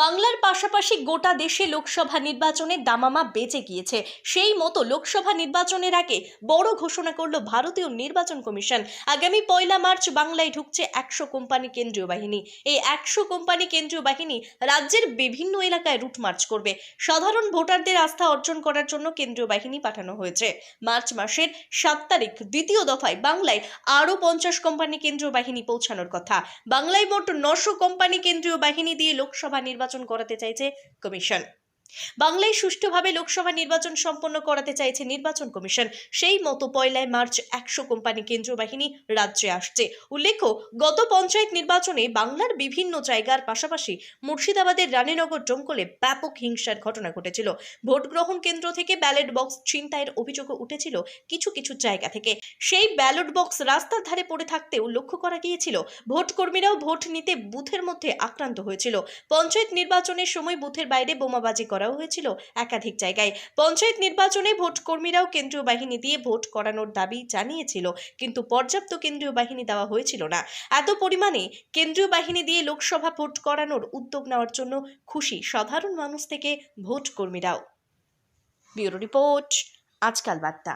বাংলার পাশাপাশি গোটা দেশে লোকসভা নির্বাচনে দামামা বেঁচে গিয়েছে। সেই মতো লোকসভা নির্বাচনের আগে বড় ঘোষণা করল ভারতীয় নির্বাচন কমিশন। আগামী পয়লা মার্চ বাংলায় ঢুকছে একশো কোম্পানি কেন্দ্রীয় বাহিনী। এই একশো কোম্পানি কেন্দ্রীয় বাহিনী রাজ্যের বিভিন্ন এলাকায় রুট মার্চ করবে। সাধারণ ভোটারদের আস্থা অর্জন করার জন্য কেন্দ্রীয় বাহিনী পাঠানো হয়েছে। মার্চ মাসের সাত তারিখ দ্বিতীয় দফায় বাংলায় আরও পঞ্চাশ কোম্পানি কেন্দ্রীয় বাহিনী পৌঁছানোর কথা। বাংলায় মোট নশো কোম্পানি কেন্দ্রীয় বাহিনী দিয়ে লোকসভা নির্বাচন করাতে চাইছে কমিশন। বাংলায় সুষ্ঠুভাবে লোকসভা নির্বাচন সম্পন্ন করাতে চাইছে নির্বাচন কমিশন। সেই মতো পয়লায় মার্চ একশো কোম্পানি কেন্দ্রীয় বাহিনী রাজ্যে আসছে। উল্লেখ্য, গত পঞ্চায়েত নির্বাচনে বাংলার বিভিন্ন জায়গার পাশাপাশি মুর্শিদাবাদের রানীনগর জঙ্গলে ব্যাপক হিংসার ঘটনা ঘটেছিল। ভোট গ্রহণ কেন্দ্র থেকে ব্যালট বক্স ছিনতাইয়ের অভিযোগও উঠেছিল কিছু কিছু জায়গা থেকে। সেই ব্যালট বক্স রাস্তার ধারে পড়ে থাকতেও লক্ষ্য করা গিয়েছিল ভোট কর্মীরাও ভোট নিতে বুথের মধ্যে আক্রান্ত হয়েছিল। পঞ্চায়েত নির্বাচনের সময় বুথের বাইরে বোমাবাজি করাও হয়েছিল একাধিক জায়গায়। পঞ্চায়েত নির্বাচনে ভোট কর্মীরাও কেন্দ্রীয় বাহিনী দিয়ে ভোট করানোর দাবি জানিয়েছিল, কিন্তু পর্যাপ্ত কেন্দ্রীয় বাহিনী দেওয়া হয়েছিল না। এত পরিমাণে কেন্দ্রীয় বাহিনী দিয়ে লোকসভা ভোট করানোর উদ্যোগ নেওয়ার জন্য খুশি সাধারণ মানুষ থেকে ভোট কর্মীরাও ব্যুরো রিপোর্ট, আজকাল বার্তা।